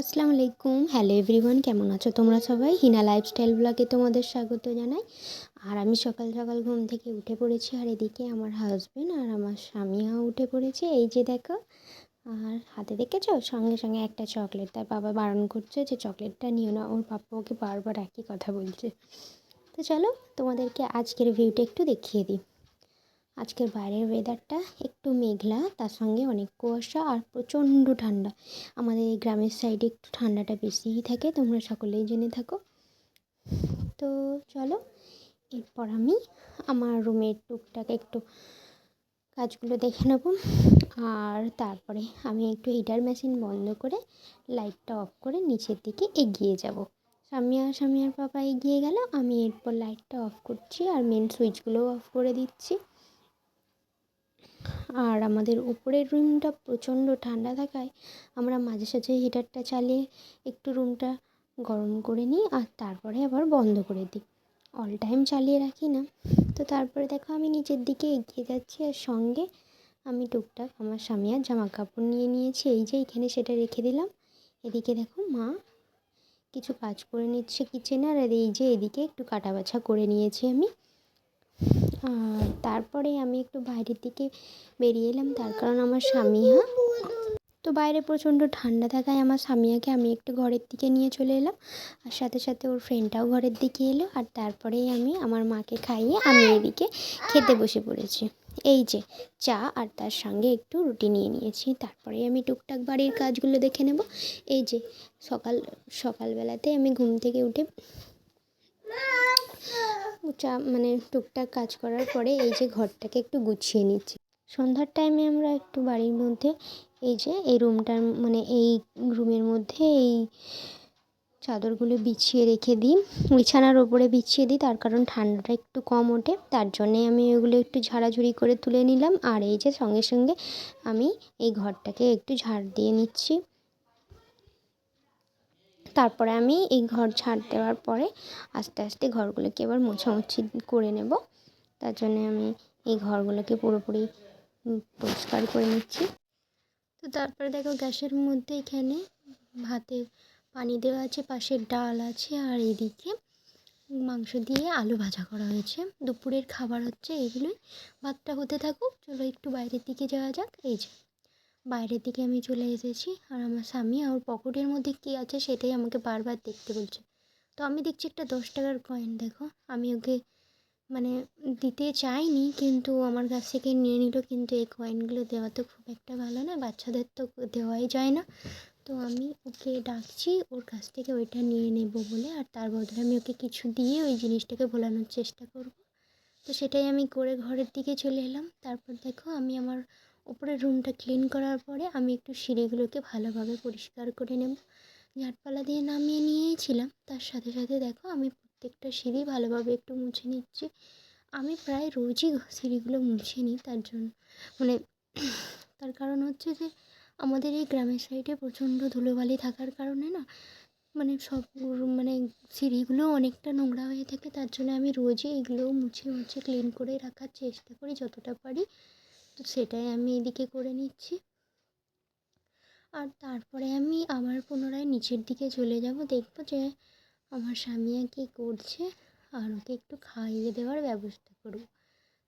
আসসালামু আলাইকুম। Hello everyone কেমন আছো তোমরা সবাই? হিনা লাইফস্টাইল ব্লগে তোমাদের স্বাগত জানাই। আর আমি সকাল সকাল ঘুম থেকে উঠে পড়েছি আর এদিকে আমার হাজবেন্ড আর আমার স্বামীও উঠে পড়েছে। এই যে দেখো, আর হাতে দেখেছ? সঙ্গে সঙ্গে একটা চকলেট তার বাবা বারণ করছে যে চকলেটটা নিও না, ওর পাপ্পা ওকে বারবার একই কথা বলছে। তো চলো তোমাদেরকে আজকের ভিউটা একটু দেখিয়ে দিই। আজকের বাইরের ওয়েদারটা একটু মেঘলা, তার সঙ্গে অনেক কুয়াশা আর প্রচণ্ড ঠান্ডা। আমাদের এই গ্রামের সাইডে একটু ঠান্ডাটা বেশিই থাকে, তোমরা সকলেই জেনে থাকো। তো চলো, এরপর আমি আমার রুমের টুকটাক একটু কাজগুলো দেখে নেব। আর তারপরে আমি একটু হিটার মেশিন বন্ধ করে লাইটটা অফ করে নিচের দিকে এগিয়ে যাব। স্বামী আর স্বামী আর পাপা এগিয়ে গেল, আমি এরপর লাইটটা অফ করছি আর মেন সুইচগুলোও অফ করে দিচ্ছি। আর আমাদের উপরের রুমটা প্রচণ্ড ঠান্ডা থাকায় আমরা মাঝে সাঝে হিটারটা চালিয়ে একটু রুমটা গরম করে নিই আর তারপরে আবার বন্ধ করে দিই। অল টাইম চালিয়ে রাখি না। তো তারপরে দেখো আমি নিচের দিকে এগিয়ে যাচ্ছি আর সঙ্গে আমি টুকটাক আমার স্বামী আর জামা কাপড় নিয়ে নিয়েছি। এই যে এখানে সেটা রেখে দিলাম। এদিকে দেখো মা কিছু কাজ করে নিচ্ছে কিচেনে আর এই যে এদিকে একটু কাটা বাছা করে নিয়েছি আমি। তারপরে আমি একটু বাইরের দিকে বেরিয়ে এলাম, তার কারণ আমার স্বামী হ্যাঁ। তো বাইরে প্রচণ্ড ঠান্ডা থাকায় আমার স্বামীকে আমি একটু ঘরের দিকে নিয়ে চলে এলাম, আর সাথে সাথে ওর ফ্রেন্ডটাও ঘরের দিকে এলো, আর তারপরেই আমি আমার মাকে খাইয়ে আমি এদিকে খেতে বসে পড়েছি। এই যে, চা আর তার সঙ্গে একটু রুটি নিয়ে নিয়েছি তারপরে আমি টুকটাক বাড়ির কাজগুলো দেখে নেব। এই যে, সকাল, সকালবেলাতে আমি ঘুম থেকে উঠে চা মানে টুকটাক কাজ করার পরে এই যে ঘরটাকে একটু গুছিয়ে নিচ্ছি। সন্ধ্যার টাইমে আমরা একটু বাড়ির মধ্যে এই যে এই রুমটার মানে এই রুমের মধ্যে এই চাদরগুলো বিছিয়ে রেখে দিই। বিছানার ওপরে বিছিয়ে দিই, তার কারণ ঠান্ডাটা একটু কম ওঠে, তার জন্যে আমি ওগুলো একটু ঝাড়াঝুড়ি করে তুলে নিলাম। আর এই যে সঙ্গে সঙ্গে আমি এই ঘরটাকে একটু ঝাড় দিয়ে নিচ্ছি। তারপরে আমি এই ঘর ছাড় দেওয়ার পরে আস্তে আস্তে ঘরগুলোকে এবার মোছামুছি করে নেব। তার জন্যে আমি এই ঘরগুলোকে পুরোপুরি পরিষ্কার করে নিচ্ছি। তো তারপরে দেখো গ্যাসের মধ্যে এখানে ভাতে পানি দেওয়া আছে পাশে ডাল আছে আর এদিকে মাংস দিয়ে আলু ভাজা করা হয়েছে। দুপুরের খাবার হচ্ছে এগুলোই। ভাতটা হতে থাকুক, চলো একটু বাইরের দিকে যাওয়া যাক। এই যে। বাইরের দিকে আমি চলে এসেছি আর আমার স্বামী আর পকেটের মধ্যে কী আছে সেটাই আমাকে বারবার দেখতে বলছে। তো আমি দেখছি একটা দশ টাকার কয়েন দেখো। আমি ওকে মানে দিতে চাইনি, কিন্তু আমার কাছ থেকে নিয়ে নিল, কিন্তু এই কয়েনগুলো দেওয়া তো খুব একটা ভালো না, বাচ্চাদের তো দেওয়াই যায় না। তো আমি ওকে ডাকছি, ওর কাছ থেকে ওইটা নিয়ে নেব বলে, আর তার বদলে আমি ওকে কিছু দিয়ে ওই জিনিসটাকে ভোলানোর চেষ্টা করব। তো সেটাই আমি করে ঘরের দিকে চলে এলাম। তারপর দেখো আমি আমার উপরের রুমটা ক্লিন করার পরে আমি একটু সিঁড়িগুলোকে ভালোভাবে পরিষ্কার করে নেব। ঝাটপালা দিয়ে নামিয়ে নিয়েছিলাম। তার সাথে সাথে দেখো আমি প্রত্যেকটা সিঁড়ি ভালোভাবে একটু মুছে নিচ্ছি। আমি প্রায় রোজই সিঁড়িগুলো মুছে নিই তার জন্য মানে তার কারণ হচ্ছে যে আমাদের এই গ্রামের সাইডে প্রচণ্ড ধুলোবালি থাকার কারণে না মানে সব মানে সিঁড়িগুলো অনেকটা নোংরা হয়ে থাকে। তার জন্য আমি রোজই এগুলোও মুছে মুছে ক্লিন করে রাখার চেষ্টা করি যতটা পারি। তো সেটাই আমি এদিকে করে নিচ্ছি। আর তারপরে আমি আবার পুনরায় নিচের দিকে চলে যাব, দেখব যে আমার স্বামী কী করছে, আর ওকে একটু খাইয়ে দেওয়ার ব্যবস্থা করব।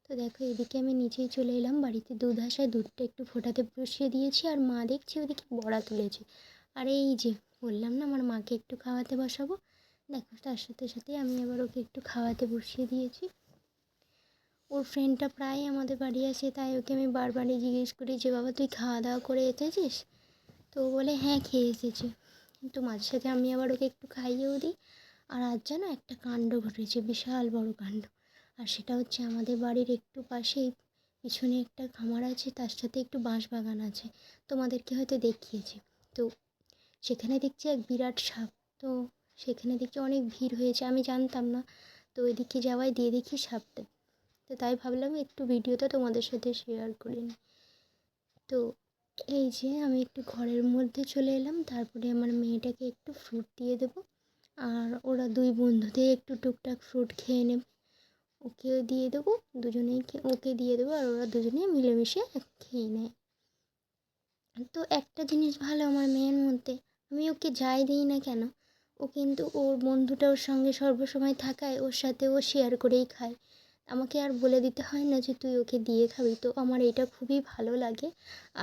তো দেখো এদিকে আমি নিচেই চলে এলাম, বাড়িতে দুধ আসায় দুধটা একটু ফোটাতে বসিয়ে দিয়েছি, আর মা দেখছি ওদিকে বড়া তুলেছে। আর এই যে, বললাম না আমার মাকে একটু খাওয়াতে বসাবো? দেখো তার সাথে সাথে আমি আবার ওকে একটু খাওয়াতে বসিয়ে দিয়েছি। ওর ফ্রেন্ডটা প্রায় আমাদের বাড়ি আসে, তাই ওকে আমি বারবারই জিজ্ঞেস করি, যে বাবা, তুই খাওয়া দাওয়া করে এসেছিস? তো বলে হ্যাঁ খেয়ে এসেছি। তো মাঝে সাথে আমি আবার ওকে একটু খাইয়েও দিই। আর আজ যেন একটা কাণ্ড ঘটেছে, বিশাল বড় কাণ্ড। আর সেটা হচ্ছে আমাদের বাড়ির একটু পাশেই পিছনে একটা খামার আছে, তার সাথে একটু বাঁশ বাগান আছে। তোমাদেরকে হয়তো দেখিয়েছে। তো সেখানে দেখছি এক বিরাট সাপ। তো সেখানে দেখছি অনেক ভিড় হয়েছে, আমি জানতাম না। তো ওইদিকে যাওয়ায় দিয়ে দেখি সাপটা। তো তাই ভাবলাম একটু ভিডিওটা তোমাদের সাথে শেয়ার করে। তো এই যে আমি একটু ঘরের মধ্যে চলে এলাম, তারপরে আমার মেয়েটাকে একটু ফ্রুট দিয়ে দেবো। আর ওরা দুই বন্ধুতে একটু টুকটাক ফ্রুট খেয়ে নেবে। ওকেও দিয়ে দেবো, দুজনেই ওকে দিয়ে দেবো আর ওরা দুজনে মিলেমিশে খেয়ে নেয়। তো একটা জিনিস ভালো আমার মেয়ের মধ্যে, আমি ওকে যাই দিই না কেন, ও কিন্তু ওর বন্ধুটা ওর সঙ্গে সর্বসময় থাকায় ওর সাথে ও শেয়ার করেই খায়। আমাকে আর বলে দিতে হয় না যে তুই ওকে দিয়ে খাবি। তো আমার এটা খুবই ভালো লাগে।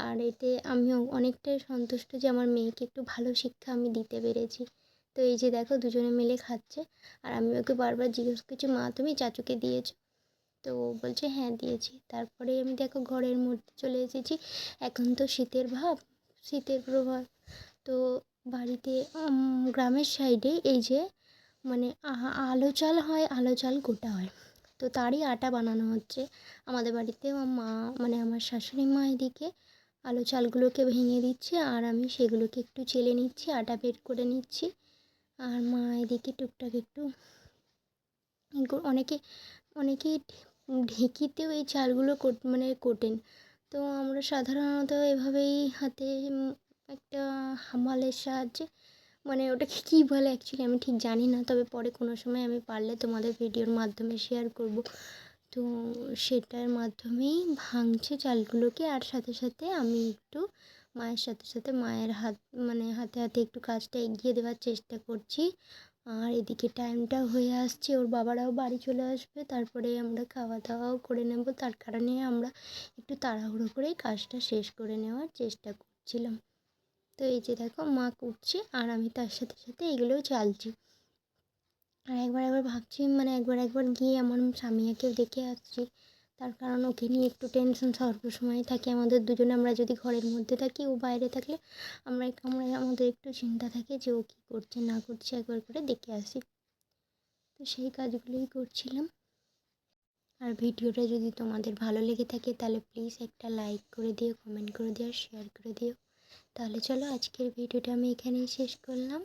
আর এতে আমিও অনেকটাই সন্তুষ্ট যে আমার মেয়েকে একটু ভালো শিক্ষা আমি দিতে পেরেছি। তো এই যে দেখো দুজনে মিলে খাচ্ছে। আর আমি ওকে বারবার জিজ্ঞেস করছি, মা, তুমি চাচুকে দিয়েছ? তো বলছে হ্যাঁ দিয়েছি। তারপরে আমি দেখো ঘরের মধ্যে চলে এসেছি। এখন তো শীতের ভাব, শীতের প্রভাব। তো বাড়িতে গ্রামের সাইডে এই যে মানে আলো চাল হয় আলো চাল গোটা হয়। তো তারই আটা বানানো হচ্ছে। আমাদের বাড়িতে মা মানে আমার শাশুড়ি মা এদিকে আলো চালগুলোকে ভেঙে দিচ্ছে আর আমি সেগুলোকে একটু চেলে নিচ্ছি, আটা বের করে নিচ্ছি। আর মা এদিকে টুকটাক একটু অনেকে অনেকে ঢেঁকিতেও এই চালগুলো কোট মানে কোটেন। তো আমরা সাধারণত এভাবেই হাতে একটা হামালের সাহায্যে মানে ওটাকে কী বলে অ্যাকচুয়ালি আমি ঠিক জানি না, তবে পরে কোনো সময় আমি পারলে তোমাদের ভিডিওর মাধ্যমে শেয়ার করব। তো সেটার মাধ্যমেই ভাঙছে চালগুলোকে, আর সাথে সাথে আমি একটু মায়ের সাথে সাথে মায়ের হাত মানে হাতে হাতে একটু কাজটা এগিয়ে দেওয়ার চেষ্টা করছি। আর এদিকে টাইমটা হয়ে আসছে, ওর বাবারাও বাড়ি চলে আসবে, তারপরে আমরা খাওয়া দাওয়াও করে নেব। তার কারণে আমরা একটু তাড়াহুড়ো করেই কাজটা শেষ করে নেওয়ার চেষ্টা করছিলাম। তো এই যে দেখো, মা কুটছে আর আমি তার সাথে সাথে এগুলোও চালছি। আর একবার একবার ভাবছি মানে একবার একবার গিয়ে আমার স্বামীকেও দেখে আসছি। তার কারণ ওকে নিয়ে একটু টেনশন সর্বসময় থাকে। আমাদের দুজনে আমরা যদি ঘরের মধ্যে থাকি, ও বাইরে থাকলে আমরা আমরা আমাদের একটু চিন্তা থাকে যে ও কী করছে, না করছে, একবার করে দেখে আসি। তো সেই কাজগুলোই করছিলাম। আর ভিডিওটা যদি তোমাদের ভালো লেগে থাকে, তাহলে প্লিজ একটা লাইক করে দিও কমেন্ট করে দিও শেয়ার করে দিও। তাহলে চলো আজকের ভিডিওটা আমি এখানেই শেষ করলাম।